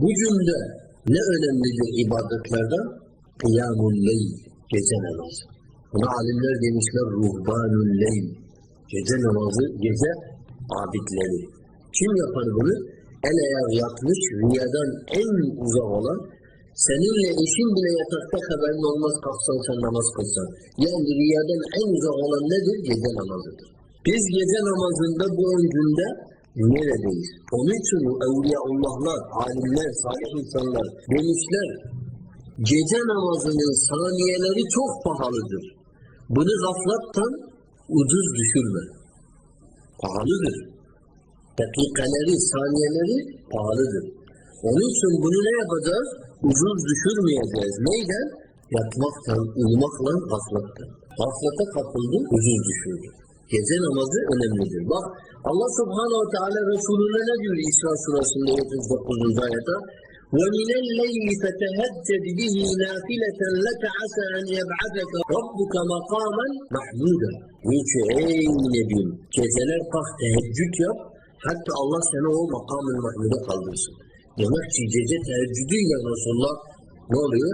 Bu cümle ne önemlidir ibadetlerden? Kıyamul leyl, gece namazı. Buna alimler demişler ruhbanul leyl, gece namazı, gece abidleri. Kim yapar bunu? El ayağı yatmış, rüyadan en uzak olan, seninle eşin bile yatakta haberin olmaz kalksan sen namaz kılsan. Yani rüyadan en uzak olan nedir? Gece namazıdır. Biz gece namazında bu öncünde neredeyiz? Onun için bu Evliyaullahlar, alimler, salih insanlar demişler, gece namazının saniyeleri çok pahalıdır. Bunu gaflattan ucuz düşürme. Pahalıdır. Dakikaları, saniyeleri pahalıdır. Onun için bunu ne yapacağız? Ucuz düşürmeyeceğiz. Neyden? Yatmaktan, uyumakla gaflattan. Gaflata kapıldı, ucuz düşürdü. Gece namazı önemlidir. Bak Allah subhanahu ve teala Resulüne ne diyor İsra surasında 39. ayette? وَمِنَ اللَّيْلِ فَتَهَجَّدْ بِهِ نَافِلَةً لَكَ عَسَى أَنْ يَبْعَثَكَ رَبُّكَ مَقَامًا مَحْمُودًا Niçin ey Nebim geceler kalk teheccüd yap hatta Allah seni o makamın mahmuda kaldırsın. Demek ki gece teheccüdüyle Resulullah ne oluyor?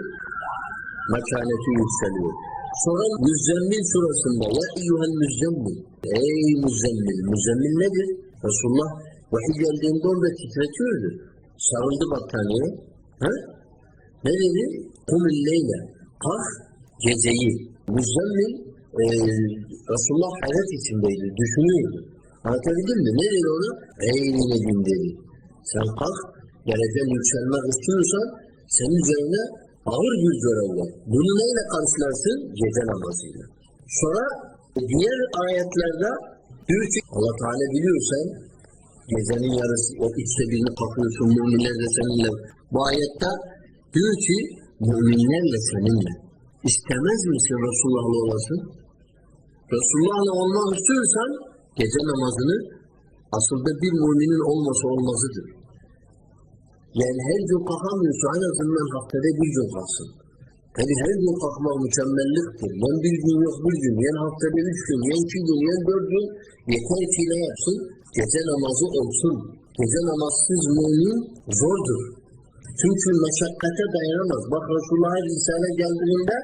Mekaneti yükseliyor. Sonra Müzzemmil surasında ya eyyuhel müzzemmil. Ey müzzemmil. Müzzemmil nedir? Resulullah vahiy geldiğinde orada titretiyordu. Sarıldı battaniye. Ha? Ne dedi? Kumil leyle. Kalk geceyi. Müzzemmil e, Resulullah hayret içindeydi. Düşünüyordu. Anlatabildim mi? Ne dedi ona? Ey Nebim dedi. Sen kalk. Derecen yükselmek istiyorsan senin üzerine ağır bir görev var. Bunu neyle karşılarsın? Gece namazıyla. Sonra diğer ayetlerde diyor ki Allah Teala biliyorsan gecenin yarısı o üçte birini kalkıyorsun müminler de seninle. Bu ayette diyor ki müminlerle seninle. İstemez misin Resulullah'la olasın? Resulullah'la olmak istiyorsan gece namazını aslında bir müminin olması olmazıdır. Yani her gün kalkamıyorsa en azından haftada bir gün kalksın. Tabi her gün kalkmak mükemmelliktir. Yani bir gün yok bir gün, yani haftada üç gün, yani iki gün, yani dört gün yeter ki ne yapsın? Gece namazı olsun. Gece namazsız mümin zordur. Çünkü meşakkate dayanamaz. Bak Resulullah Risale geldiğinde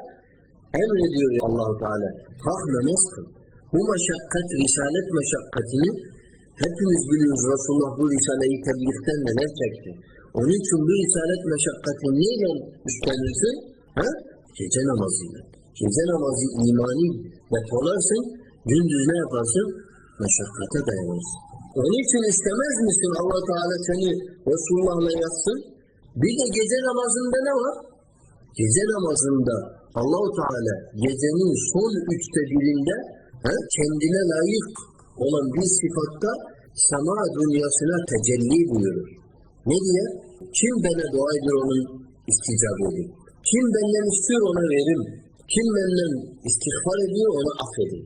emrediyor allah Teala. Kalk namaz kıl. Bu meşakkat, risalet meşakkatini hepimiz biliyoruz. Resulullah bu risaleyi tebliğden neler çekti. Onun için bu risalet meşakkatini neyle üstlenirsin? Ha? Gece namazıyla. Gece namazı imani depolarsın, gündüz ne yaparsın? Meşakkate dayanırsın. Onun için istemez misin allah Teala seni Resulullah'la yatsın? Bir de gece namazında ne var? Gece namazında Allahu Teala gecenin son üçte birinde ha, kendine layık olan bir sıfatta sema dünyasına tecelli buyurur. Ne diye? Kim bana dua ediyor onun isticabı edin. Kim benden istiyor ona verim. Kim benden istiğfar ediyor ona affedin.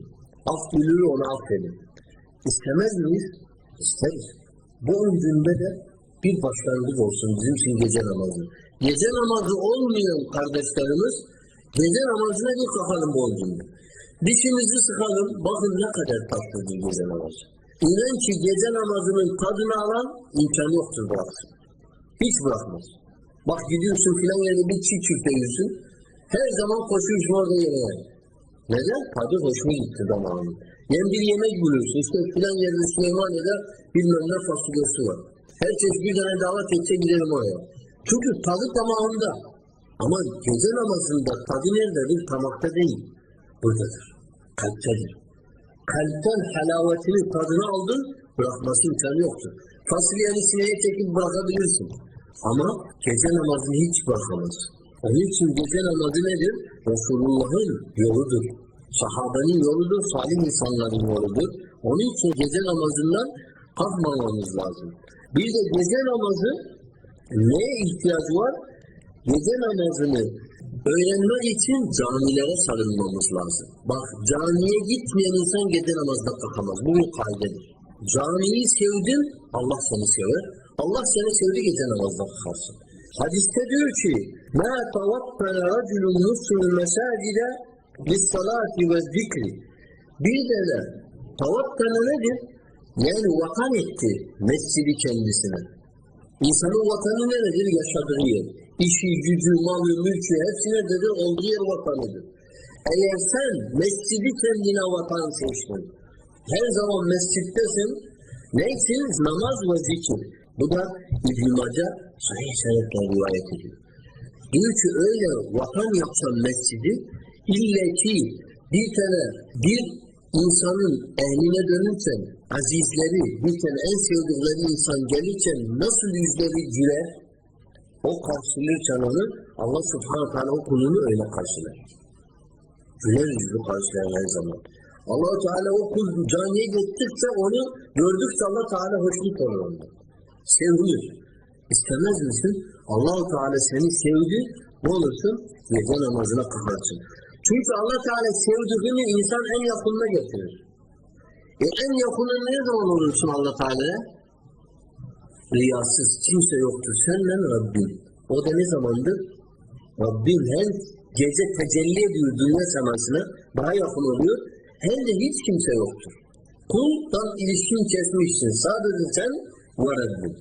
Af diliyor ona affedin. İstemez miyiz? İsteriz. Bu öncünde de bir başlangıç olsun bizim için gece namazı. Gece namazı olmayan kardeşlerimiz gece namazına bir kalkalım bu öncünde. Dişimizi sıkalım. Bakın ne kadar tatlıdır gece namazı. İnan ki gece namazının tadını alan imkanı yoktur bıraksın. Hiç bırakmaz. Bak gidiyorsun filan yerde bir çiğ çifte yiyorsun. Her zaman koşuyorsun orada yemeğe. Neden? Tadı hoşuma gitti damağını. Yani bir yemek buluyorsun. İşte filan yerde Süleymaniye'de bilmem ne fasulyesi var. Herkes bir tane davet etse gidelim oraya. Çünkü tadı damağında. Ama gece namazında tadı nerededir? Tamakta değil. Buradadır. Kalptedir. Kalpten halavetini, tadını aldın, bırakması imkanı yoktur. Fasulyeni sineye çekip bırakabilirsin. Ama gece namazını hiç bırakamaz. Onun için gece namazı nedir? Resulullah'ın yoludur. Sahabenin yoludur, salih insanların yoludur. Onun için gece namazından kalkmamamız lazım. Bir de gece namazı neye ihtiyacı var? Gece namazını öğrenmek için camilere sarılmamız lazım. Bak camiye gitmeyen insan gece namazda kalkamaz. Bu bir kaydedir. Camiyi sevdin, Allah seni sever. Allah seni sevdi gece namazda kalkarsın. Hadiste diyor ki مَا تَوَطَّنَ رَجُلٌ نُسْرُ الْمَسَاجِدَ لِلصَّلَاةِ وَالذِّكْرِ Bir de de tavattana nedir? Yani vatan etti mescidi kendisine. İnsanın vatanı neredir? Yaşadığı yer. İşi, gücü, malı, mülkü hepsi nerededir? Olduğu yer vatanıdır. Eğer sen mescidi kendine vatan seçtin, her zaman mescittesin, neysin? Namaz ve zikir. Bu da İbn-i Mace sahih senetle rivayet ediyor. Diyor ki öyle vatan yapsan mescidi, ille ki bir tane bir insanın ehline dönürken, azizleri, bir tane en sevdikleri insan gelirken nasıl yüzleri güler, o karşılarken onu Allah subhanahu teala o kulunu öyle karşılar. Güler yüzlü karşılar her zaman. allah Teala o kul camiye gittikçe onu gördükçe allah Teala hoşnut olur ondan. Sevilir. İstemez misin? allah Teala seni sevdi, ne olursun? Gece namazına kılarsın. Çünkü allah Teala sevdiğini insan en yakınına getirir. E en yakının ne zaman olursun allah Teala'ya? Riyasız kimse yoktur. Senle Rabbin. O da ne zamandır? Rabbin hem gece tecelli ediyor dünya semasına daha yakın oluyor hem de hiç kimse yoktur. Kuldan ilişkin kesmişsin. Sadece sen ve Rabbin.